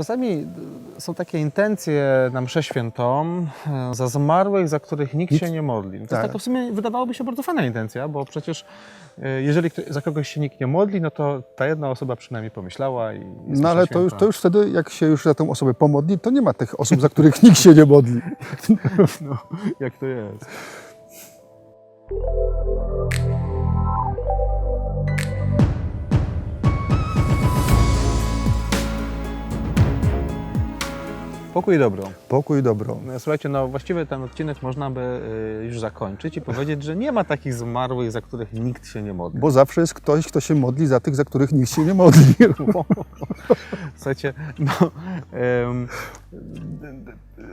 czasami y, są takie intencje na mszę świętą e, za zmarłych, za których nikt się nie modli. To jest tak. taka w sumie wydawałoby się bardzo fajna intencja, bo przecież e, jeżeli za kogoś się nikt nie modli, no to ta jedna osoba przynajmniej pomyślała i jest No ale to już, to już wtedy, jak się już za tą osobę pomodli, to nie ma tych osób, za których nikt się nie modli. No, jak to jest. Pokój i dobro. Pokój i dobro. No, Słuchajcie, no właściwie ten odcinek można by y, już zakończyć i powiedzieć, że nie ma takich zmarłych, za których nikt się nie modli. Bo zawsze jest ktoś, kto się modli za tych, za których nikt się nie modli. Słuchajcie, no, em,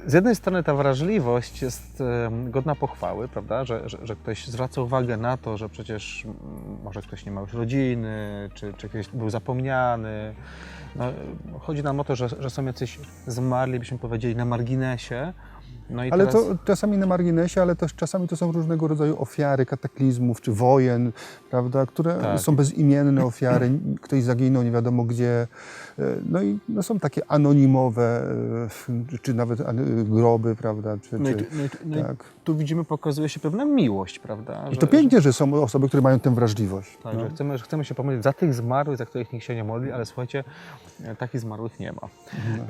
z jednej strony ta wrażliwość jest godna pochwały, prawda, że, że, że ktoś zwraca uwagę na to, że przecież może ktoś nie ma już rodziny, czy, czy ktoś był zapomniany. No, chodzi nam o to, że, że są jacyś zmarli, byśmy powiedzieli, na marginesie. No Ale teraz... to czasami na marginesie, ale też czasami to są różnego rodzaju ofiary kataklizmów czy wojen, prawda, które Tak. są bezimienne ofiary. Ktoś zaginął, nie wiadomo gdzie. E, No i no, są takie anonimowe, e, czy nawet groby, prawda, czy, No i, tu- no, i, tu- no tak. tu widzimy, pokazuje się pewna miłość, prawda? I to pięknie, że są osoby, które mają tę wrażliwość. Tak, no. że chcemy, że chcemy się pomodlić za tych zmarłych, za których nikt się nie modli, ale słuchajcie, e, takich zmarłych nie ma.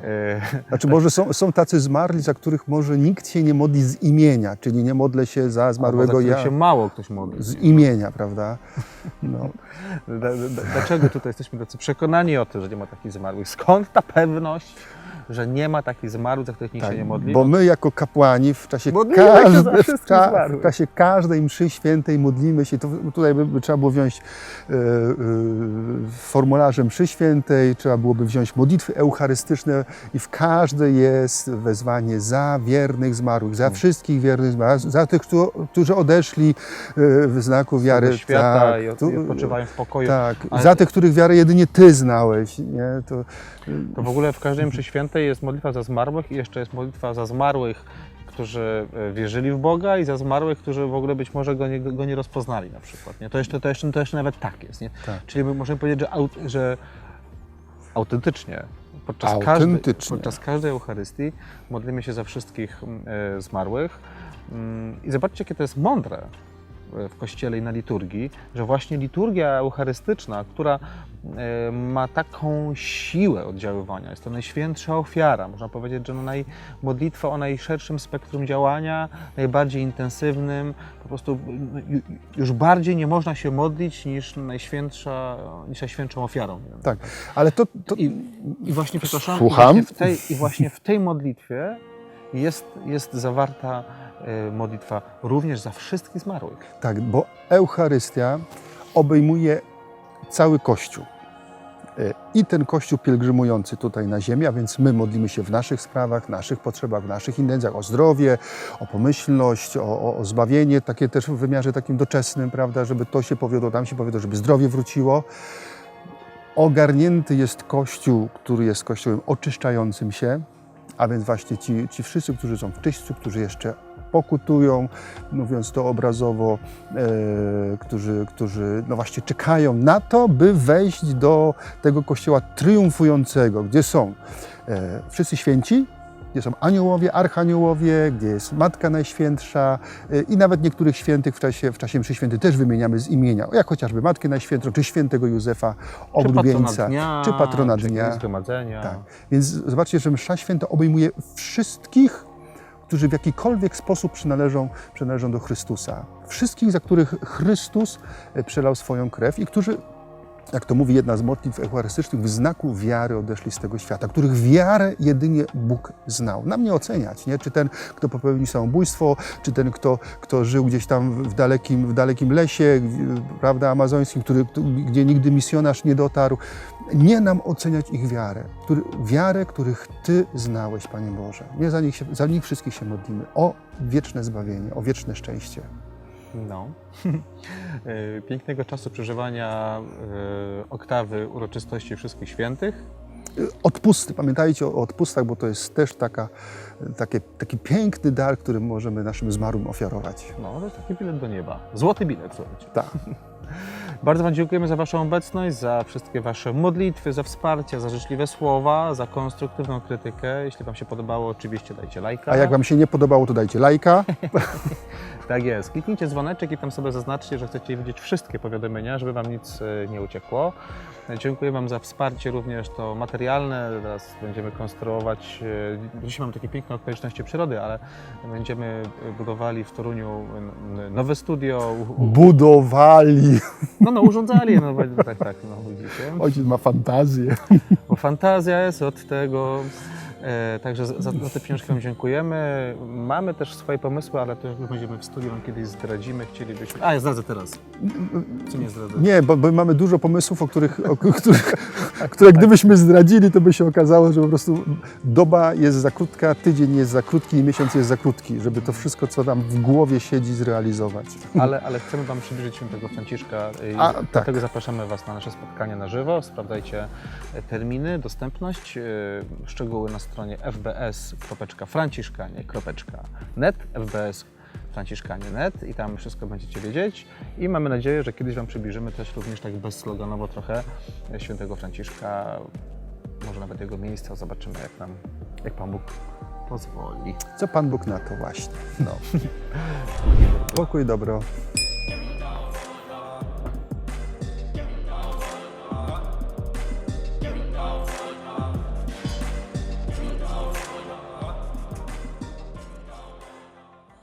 E, Znaczy może są, są tacy zmarli, za których może nikt się nie modli z imienia, czyli nie modlę się za zmarłego ja się mało ktoś modli. z imienia, prawda? No. Dlaczego tutaj jesteśmy tacy przekonani o tym, że nie ma takich zmarłych? Skąd ta pewność, że nie ma takich zmarłych, za których nikt Tak, się nie modli? bo my jako kapłani w czasie, Modlimy każde, w, cza, w czasie każdej mszy świętej modlimy się, to tutaj by, by trzeba było wziąć e, e, formularze mszy świętej, trzeba byłoby wziąć modlitwy eucharystyczne i w każdej jest wezwanie za wiernych zmarłych, za wszystkich wiernych zmarłych, za tych, którzy- odeszli e, w znaku wiary. do świata tak, i, od- tu- i odpoczywają w pokoju. tak, Ale- za tych, których wiarę jedynie Ty znałeś. Nie? To, To w ogóle w każdej mszy świętej jest modlitwa za zmarłych i jeszcze jest modlitwa za zmarłych, którzy e, wierzyli w Boga i za zmarłych, którzy w ogóle być może go nie, go nie rozpoznali na przykład. Nie? To, jeszcze, to, jeszcze, to jeszcze nawet tak jest. Nie? Tak. Czyli my możemy powiedzieć, że, aut, że autentycznie podczas. Każdej, podczas każdej Eucharystii modlimy się za wszystkich e, zmarłych. Mm, I zobaczcie, jakie to jest mądre w Kościele i na liturgii, że właśnie liturgia eucharystyczna, która e, ma taką siłę oddziaływania, jest to najświętsza ofiara, można powiedzieć, że no naj, modlitwa o najszerszym spektrum działania, najbardziej intensywnym, po prostu no, ju- już bardziej nie można się modlić niż najświętsza, niż najświętszą ofiarą. Tak, ale to, to I, I właśnie, przepraszam, Słucham? I właśnie w tej, i właśnie w tej modlitwie jest, jest zawarta modlitwa również za wszystkich zmarłych. Tak, bo Eucharystia obejmuje cały Kościół. E, I ten Kościół pielgrzymujący tutaj na ziemi, a więc my modlimy się w naszych sprawach, naszych potrzebach, w naszych intencjach o zdrowie, o pomyślność, o, o, o zbawienie, takie też w wymiarze takim doczesnym, prawda, żeby to się powiodło, tam się powiodło, żeby zdrowie wróciło. Ogarnięty jest Kościół, który jest Kościołem oczyszczającym się, a więc właśnie ci, ci wszyscy, którzy są w czyśćcu, którzy jeszcze pokutują, mówiąc to obrazowo, e, którzy, którzy no właśnie czekają na to, by wejść do tego kościoła triumfującego, gdzie są e, wszyscy święci, gdzie są aniołowie, archaniołowie, gdzie jest Matka Najświętsza e, i nawet niektórych świętych w czasie, w czasie mszy świętej też wymieniamy z imienia, jak chociażby Matkę Najświętszą, czy świętego Józefa Czy patrona Oblubieńca, dnia, czy patrona czy dnia. zgromadzenia. Tak. Więc zobaczcie, że msza święta obejmuje wszystkich, którzy w jakikolwiek sposób przynależą, przynależą do Chrystusa. Wszystkich, za których Chrystus e, przelał swoją krew i którzy, jak to mówi jedna z modlitw eucharystycznych, w znaku wiary odeszli z tego świata, których wiarę jedynie Bóg znał. Nam nie oceniać, nie? czy ten, kto popełnił samobójstwo, czy ten, kto, kto żył gdzieś tam w dalekim, w dalekim lesie, prawda, amazońskim, który, gdzie nigdy misjonarz nie dotarł. Nie nam oceniać ich wiarę, który, wiarę, których Ty znałeś, Panie Boże. Nie za nich, się, za nich wszystkich się modlimy. O wieczne zbawienie, o wieczne szczęście. No. E, Pięknego czasu przeżywania e, oktawy uroczystości wszystkich świętych. Odpusty, pamiętajcie o odpustach, bo to jest też taka, takie, taki piękny dar, który możemy naszym zmarłym ofiarować. No, to jest taki bilet do nieba. Złoty bilet, słuchajcie. Tak. Bardzo Wam dziękujemy za Waszą obecność, za wszystkie Wasze modlitwy, za wsparcie, za życzliwe słowa, za konstruktywną krytykę. Jeśli Wam się podobało, oczywiście dajcie lajka. A jak Wam się nie podobało, to dajcie lajka. Tak jest. Kliknijcie dzwoneczek i tam sobie zaznaczcie, że chcecie widzieć wszystkie powiadomienia, żeby Wam nic e, nie uciekło. Dziękuję Wam za wsparcie również to materialne. Teraz będziemy konstruować, e, dzisiaj mamy takie piękne okoliczności przyrody, ale będziemy e, budowali w Toruniu nowe studio. Budowali. No, no urządzali, no tak, tak, no widzicie. Ojciec ma fantazję. Bo fantazja jest od tego. E, także za, za te pieniążki Wam dziękujemy. Mamy też swoje pomysły, ale to jak będziemy w studiu, Wam kiedyś zdradzimy. Chcielibyśmy. A, ja zdradzę teraz. Co nie zdradzę? Nie, bo, bo mamy dużo pomysłów, o których, o, których, które gdybyśmy zdradzili, to by się okazało, że po prostu doba jest za krótka, tydzień jest za krótki i miesiąc jest za krótki, żeby to wszystko, co tam w głowie siedzi, zrealizować. Ale, ale chcemy Wam przybliżyć świętego Franciszka i A, tak. dlatego zapraszamy Was na nasze spotkania na żywo. Sprawdzajcie terminy, dostępność, e, szczegóły na stronie fbs.franciszkanie.net fbs franciszkanie.net i tam wszystko będziecie wiedzieć i mamy nadzieję, że kiedyś Wam przybliżymy też również tak bezsloganowo trochę świętego Franciszka, może nawet jego miejsca, zobaczymy jak nam, jak Pan Bóg pozwoli. Co Pan Bóg na to właśnie. No. Pokój, dobro.